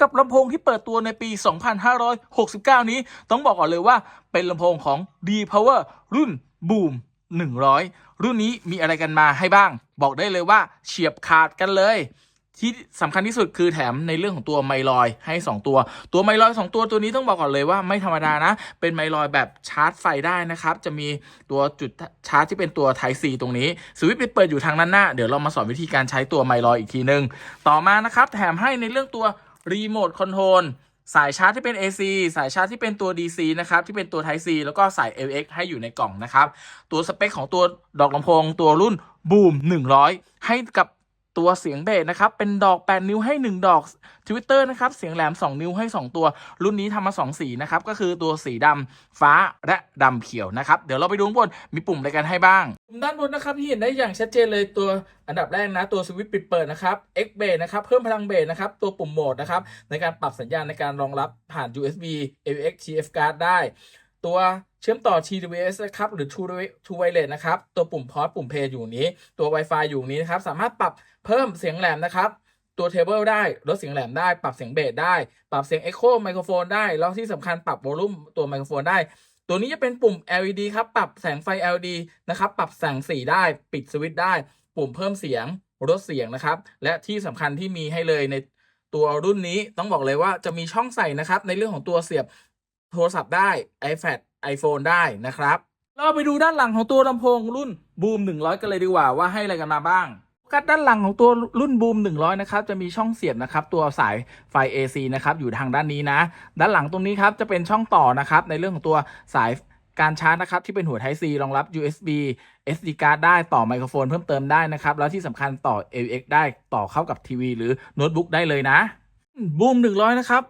กับลำโพงที่เปิดตัวในปี 2569 นี้ ต้องบอกก่อนเลยว่าเป็นลำโพงของ D Power รุ่น Boom 100 รุ่นนี้มีอะไรกันมาให้บ้าง บอกได้เลยว่าเฉียบขาดกันเลย ที่สำคัญที่สุดคือแถมในเรื่องของตัวไมลอยให้ 2 ตัว ตัวไมลอย2 ตัวตัวนี้ต้องบอกก่อนเลยว่าไม่ธรรมดานะ เป็นไมลอยแบบชาร์จไฟได้นะครับ จะมีตัวจุดชาร์จที่เป็นตัว Type C ตรงนี้ สวิตช์ไปเปิดอยู่ทางด้านหน้า เดี๋ยวเรามาสอนวิธีการใช้ตัวไมลอยอีกทีนึง ต่อมานะครับแถมให้ในเรื่องตัว รีโมทคอนโทรลสายชาร์จที่เป็น AC สายชาร์จที่เป็นตัว DC นะครับที่เป็นตัว Type C แล้วก็สาย LX ให้อยู่ในกล่องนะครับ ตัวสเปคของตัวดอกลำโพงตัวรุ่น Boom 100 ให้กับ ตัวเสียงเบสนะครับ เป็นดอก 8 นิ้วให้ 1 ดอก Twitter นะครับ เสียงแหลม 2 นิ้วให้ 2 ตัว รุ่นนี้ทำมา 2 สีนะครับ ก็คือตัวสีดำฟ้าและดำเขียวนะครับ เดี๋ยวเราไปดูข้างบน มีปุ่มอะไรกันให้บ้างปุ่มด้านบนนะครับที่เห็นได้อย่างชัดเจนเลยตัวอันดับแรกนะ ตัวสวิตช์ปิดเปิดนะครับ X b a s นะครับ เพิ่มพลังเบสนะครับ ตัวปุ่มโหมดนะครับ ในการปรับสัญญาณในการรองรับผ่าน USB AUX TF card ได้ ตัว เชื่อมต่อ TWS นะครับหรือ True True Wireless นะครับ ตัวปุ่มพอ s ปุ่ม Play อยู่นี้ ตัว Wi-Fi อยู่นี้นะครับ สามารถปรับเพิ่มเสียงแหลมนะครับตัวเทเบิลได้ ลดเสียงแหลมได้ ปรับเสียงเบสได้ ปรับเสียง Echo ไมโครโฟนได้ แล้วที่สำคัญปรับโวลูมตัวไมโครโฟนได้ ตัวนี้จะเป็นปุ่ม LED ครับ ปรับแสงไฟ LED นะครับ ปรับแสงสีได้ ปิดสวิตช์ได้ ปุ่มเพิ่มเสียง ลดเสียงนะครับ และที่สำคัญที่มีให้เลยในตัวรุ่นนี้ต้องบอกเลยว่าจะมีช่องใส่นะครับ ในเรื่องของตัวเสียบโทรศัพท์ได้ iPad iPhone ได้นะครับ เราไปดูด้านหลังของตัวลำโพงรุ่นบูม100 กันเลยดีกว่าว่าให้อะไรกันมาบ้างกัดด้านหลังของตัวรุ่นบูม100 นะครับ จะมีช่องเสียบนะครับ ตัวสายไฟ AC นะครับ อยู่ทางด้านนี้นะ ด้านหลังตรงนี้ครับ จะเป็นช่องต่อนะครับ ในเรื่องของตัวสายการชาร์จนะครับ ที่เป็นหัว Type C รองรับ USB SD card ได้ต่อไมโครโฟนเพิ่มเติมได้นะครับ แล้วที่สำคัญต่อ AUX ได้ต่อเข้ากับทีวีหรือโน้ตบุ๊กได้เลยนะบูม100 นะครับ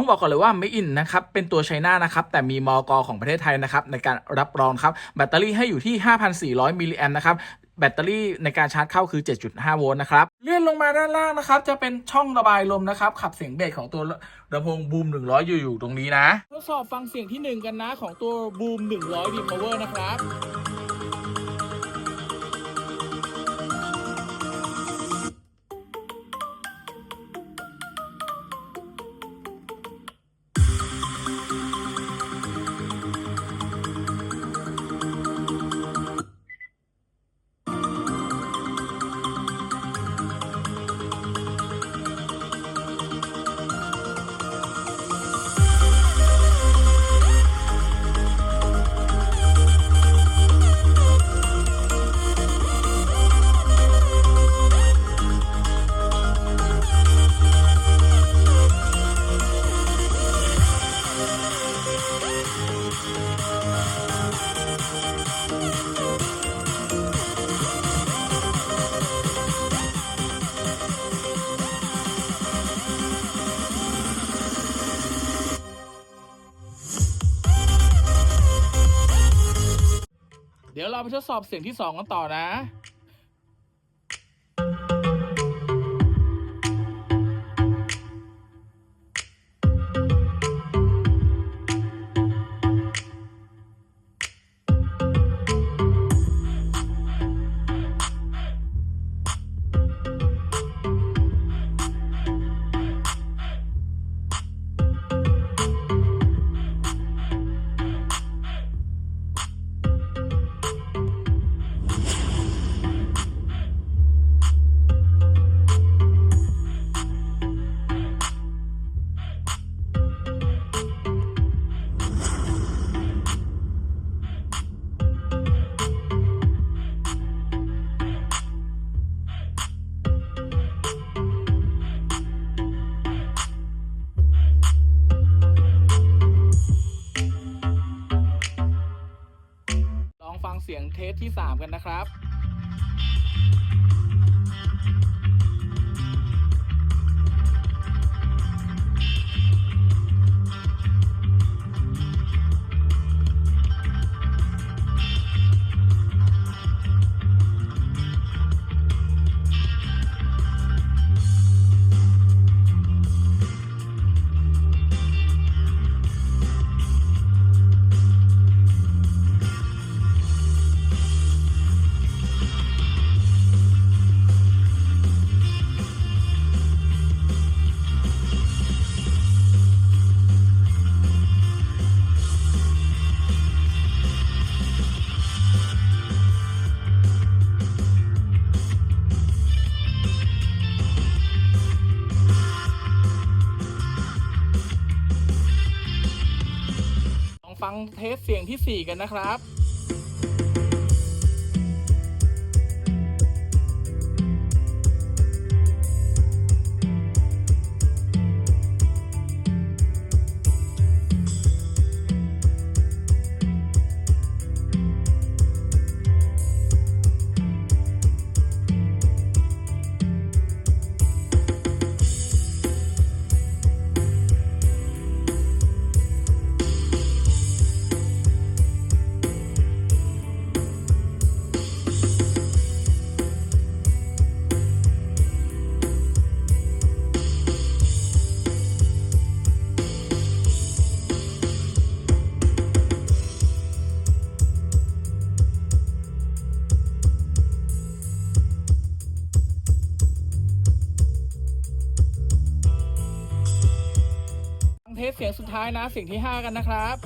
ต้องบอกก่อนเลยว่าไม่อินนะครับเป็นตัวไชน่านะครับแต่มีมอกของประเทศไทยนะครับในการรับรองครับแบตเตอรี่ให้อยู่ที่ 5,400มิลลิแอมนะครับแบตเตอรี่ในการชาร์จเข้าคือ 7.5 โวลต์นะครับ เลื่อนลงมาด้านล่างนะครับ จะเป็นช่องระบายลมนะครับ ขับเสียงเบสของตัวลำโพงบูม 100 อยู่อยู่ตรงนี้นะ ทดสอบฟังเสียงที่ 1 กันนะของตัวบูม 100 d Power นะครับ เราไปทดสอบเสียงที่ 2 กันต่อนะ องฟังเสียงเทสที่ 3 กันนะครับ ฟังเทสเสียงที่ 4 กันนะครับ เสเสียงสุดท้ายนะเสียงที่ 5 กันนะครับ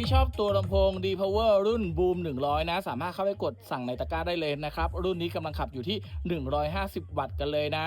ที่ชอบตัวลำโพง D Power รุ่น Boom 100 นะ สามารถเข้าไปกดสั่งในตะกร้าได้เลยนะครับ รุ่นนี้กำลังขับอยู่ที่ 150 วัตต์กันเลยนะ